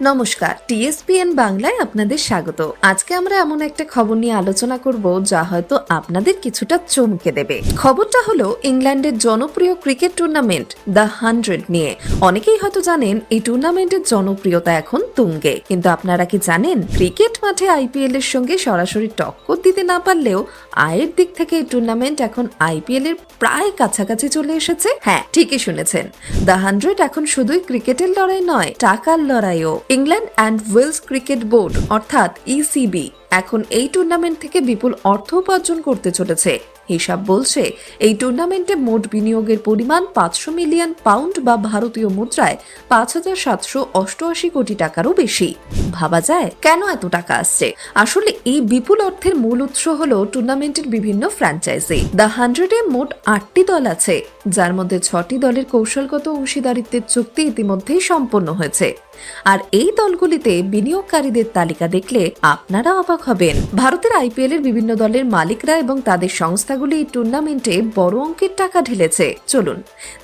নমস্কার, টিএসপিএন বাংলায় আপনাদের স্বাগত। আজকে আমরা এমন একটা খবর নিয়ে আলোচনা করব, যা হয়তো আপনাদের কিছুটা চমকে দেবে। খবরটা হলো ইংল্যান্ডের জনপ্রিয় ক্রিকেট টুর্নামেন্ট, দ্য হান্ড্রেড নিয়ে। অনেকেই হয়তো জানেন, এই টুর্নামেন্টের জনপ্রিয়তা এখন তুঙ্গে। কিন্তু আপনারা কি জানেন, ক্রিকেট মাঠে আইপিএল এর সঙ্গে সরাসরি টক্কর দিতে না পারলেও, আয়ের দিক থেকে এই টুর্নামেন্ট এখন আইপিএল এর প্রায় কাছাকাছি চলে এসেছে? হ্যাঁ ঠিকই শুনেছেন। দ্য হান্ড্রেড এখন শুধুই ক্রিকেটের লড়াই নয়, টাকার লড়াইও। England and Wales cricket board অর্থাৎ ইসিবি এখন এই টুর্নামেন্ট থেকে বিপুল অর্থ উপার্জন করতে চলেছে। হিসাব বলছে, এই টুর্নামেন্টে মোট বিনিয়োগের পরিমাণ পাঁচশো মিলিয়ন পাউন্ড বা ভারতীয় মুদ্রায় পাঁচ হাজার সাতশো অষ্টআশি কোটি টাকারও বেশি। ভাবা যায় কেন এত টাকা আসছে? আসলে এই বিপুল অর্থের মূল উৎস হল টুর্নামেন্টের বিভিন্ন ফ্র্যাঞ্চাইজি দ্য হান্ড্রেডে মোট আটটি দল আছে, যার মধ্যে ছটি দলের কৌশলগত অংশীদারিত্বের চুক্তি ইতিমধ্যেই সম্পন্ন হয়েছে। আর এই দলগুলিতে বিনিয়োগকারীদের তালিকা দেখলে আপনারা অবাক হবেন। ভারতের আইপিএল এর বিভিন্ন দলের মালিকরা এবং তাদের সংস্থাগুলি এই টুর্নামেন্টে বড় অঙ্কের টাকা ঢেলেছে। চলুন,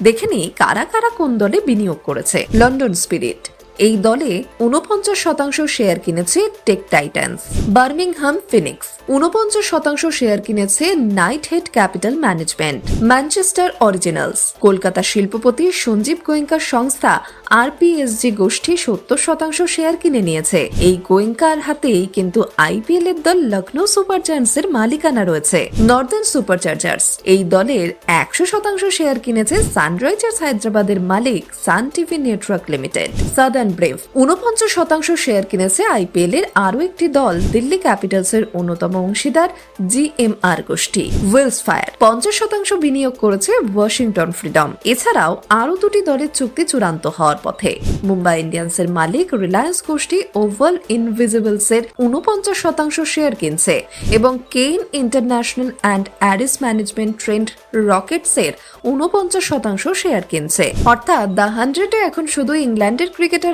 দেখে নিই কারা কারা কোন দলে বিনিয়োগ করেছে। London Spirit. এই দলে উনপঞ্চাশ শতাংশ শেয়ার কিনেছে টেক টাইটান্স। বার্মিংহাম ফিনিক্স উনপঞ্চাশ শতাংশ শেয়ার কিনেছে Knighthead capital management. Manchester Originals, Kolkata শিল্পপতি সঞ্জীব গোয়েঙ্কার সংস্থা আরপিএসজি গোষ্ঠী সত্তর শতাংশ শেয়ার কিনে নিয়েছে। এই গোয়েঙ্কার হাতেই কিন্তু আইপিএল এর দল লখনৌ সুপার জায়ান্টসের মালিকানা রয়েছে। নর্দার্ন সুপার চার্জার্স এই দলের একশো শতাংশ শেয়ার কিনেছে সানরাইজার্স হায়দ্রাবাদের মালিক Sun TV network limited. Southern Brave. উনপঞ্চাশ শতাংশ শেয়ার কিনেছে আইপিএল এর আরও একটি দল, দিল্লি ক্যাপিটালস এর অন্যতম অংশীদার জিএমআর গোষ্ঠী ওয়েলস ফায়ার পঞ্চাশ শতাংশ বিনিয়োগ করেছে ওয়াশিংটন ফ্রিডম। এছাড়াও আরও দুটি দলের চুক্তি চূড়ান্ত হওয়ার পথে। মুম্বাই ইন্ডিয়ান্সের মালিক রিলায়েন্স গোষ্ঠী ওভাল ইনভিজিবলস এর উনপঞ্চাশ শতাংশ শেয়ার কিনছে এবং Cain international and Ares management Trent Rockets এর উনপঞ্চাশ শতাংশ শেয়ার কিনছে। অর্থাৎ দ্য হান্ড্রেডে এখন শুধু ইংল্যান্ডের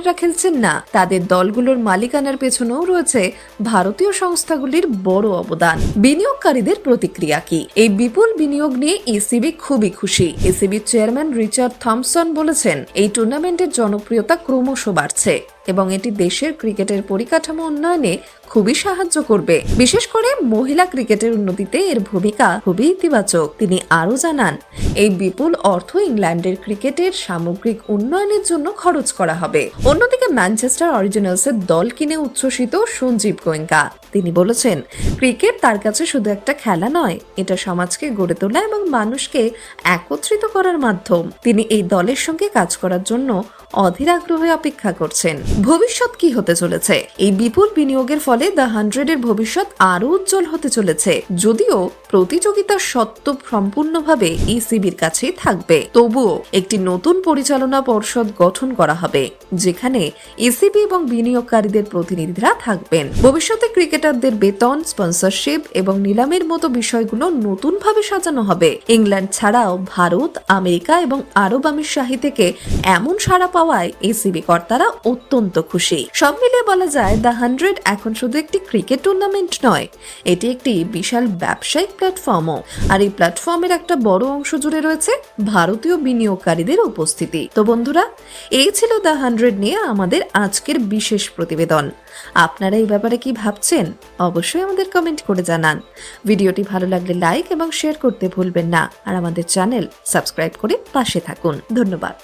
ক্রিকেটাররা খেলছেন না। তাদের দলগুলোর মালিকানার পেছনেও রয়েছে ভারতীয় সংস্থাগুলির বড় অবদান। বিনিয়োগকারীদের প্রতিক্রিয়া কি? এই বিপুল বিনিয়োগ নিয়ে ইসিবি খুবই খুশি। ইসিবির চেয়ারম্যান রিচার্ড থমসন বলেছেন, এই টুর্নামেন্টের জনপ্রিয়তা ক্রমশ বাড়ছে এবং এটি দেশের ক্রিকেটের পরিকাঠামো উন্নয়নে খুবই সাহায্য করবে। বিশেষ করে মহিলা ক্রিকেটের উন্নতিতে এর ভূমিকা খুবই ইতিবাচক। তিনি আরও জানান, এই বিপুল অর্থ ইংল্যান্ডের ক্রিকেটের সামগ্রিক উন্নয়নের জন্য খরচ করা হবে। অন্যদিকে ম্যানচেস্টার অরিজিনালসের দল কিনে উচ্ছ্বসিত সঞ্জীব গোয়েঙ্কা। তিনি বলেছেন, ক্রিকেট তার কাছে শুধু একটা খেলা নয়, এটা সমাজকে গড়ে তোলা এবং মানুষকে একত্রিত করার মাধ্যম। তিনি এই দলের সঙ্গে কাজ করার জন্য অধীর আগ্রহে অপেক্ষা করছেন। ভবিষ্যৎ কি হতে চলেছে? এই বিপুল বিনিয়োগের ফলে দ্য হান্ড্রেডের ভবিষ্যৎ আরও উজ্জ্বল হতে চলেছে। যদিও প্রতিযোগিতা সত্ত্ব সম্পূর্ণভাবে ইসিবির কাছেই থাকবে। তবুও একটি নতুন পরিচালনা পর্ষদ গঠন করা হবে, যেখানে ইসিবি এবং বিনিয়োগকারীদের প্রতিনিধিরা থাকবেন। ভবিষ্যতে ক্রিকেটারদের বেতন, স্পন্সরশিপ এবং নিলামের মতো বিষয়গুলো নতুনভাবে সাজানো হবে। ইংল্যান্ড ছাড়াও ভারত, আমেরিকা এবং আরব আমিরশাহী থেকে এমন সাড়া পাওয়ায় এসিবি কর্তারা অত্যন্ত খুশি। সব মিলিয়ে বলা যায়, দ্য হান্ড্রেড এখন শুধু একটি ক্রিকেট টুর্নামেন্ট নয়, এটি একটি বিশাল ব্যবসায়িক প্ল্যাটফর্মও আর এই প্ল্যাটফর্মের একটা বড় অংশ জুড়ে রয়েছে ভারতীয় বিনিয়োগকারীদের উপস্থিতি। তো বন্ধুরা, এই ছিল দ্য হান্ড্রেড নিয়ে আমাদের আজকের বিশেষ প্রতিবেদন। আপনারা এই ব্যাপারে কি ভাবছেন? অবশ্যই আমাদের কমেন্ট করে জানান। ভিডিওটি ভালো লাগলে লাইক এবং শেয়ার করতে ভুলবেন না। আর আমাদের চ্যানেল সাবস্ক্রাইব করে পাশে থাকুন। ধন্যবাদ।